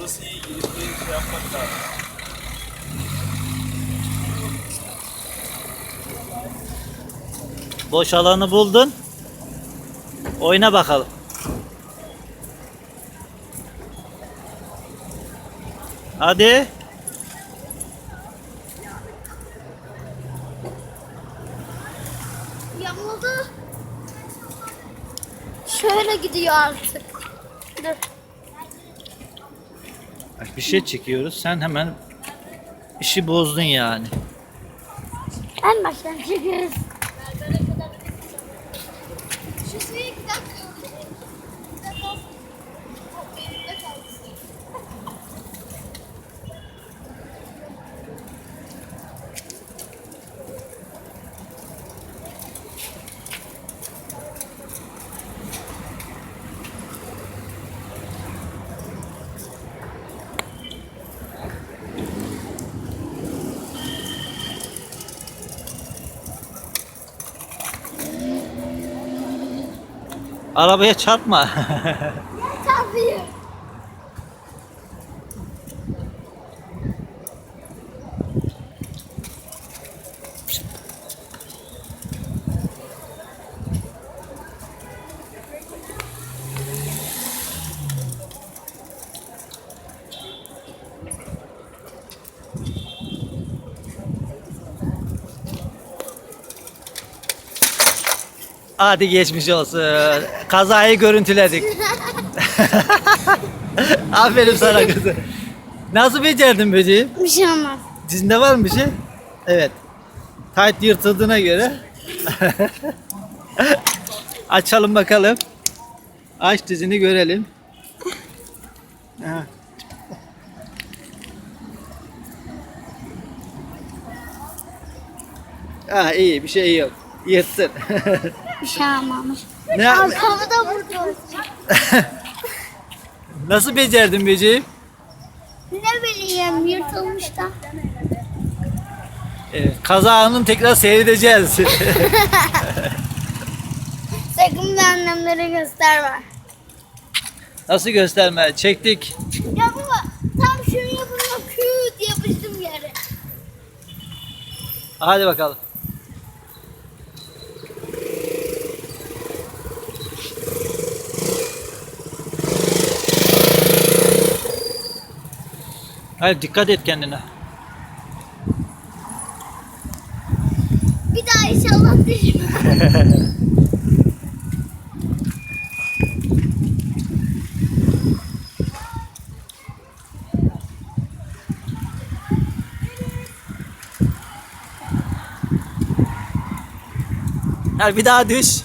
Burası iyi gidip bir şey yapmak lazım. Boş alanı buldun. Oyna bakalım. Hadi. Yamuldu. Şöyle gidiyor artık. Dur. Bir şey çekiyoruz. Sen hemen işi bozdun yani. En baştan çekeriz. Şu suyu iki Arabaya çarpma. Tabii. Hadi geçmiş olsun. Kazayı görüntüledik. Aferin sana kızım. Nasıl becerdin böceği? Bir şey olmaz. Dizinde var mı bir şey? Evet. Tayt yırtıldığına göre. Açalım bakalım. Aç dizini görelim. Ha. Ah iyi bir şey yok. Yırttın. Bir şey olmamış. ne, Arkamı da vurdu. nasıl becerdin böceği? Ne bileyim yırtılmış da. Evet, kaza anını tekrar seyredeceğiz. Sakın da annemlere gösterme. nasıl gösterme? Çektik. Ya baba tam şunu yapınca küt yapıştım yere. Hadi bakalım. Hayır dikkat et kendine. Bir daha inşallah düşmez. Hayır bir daha düş.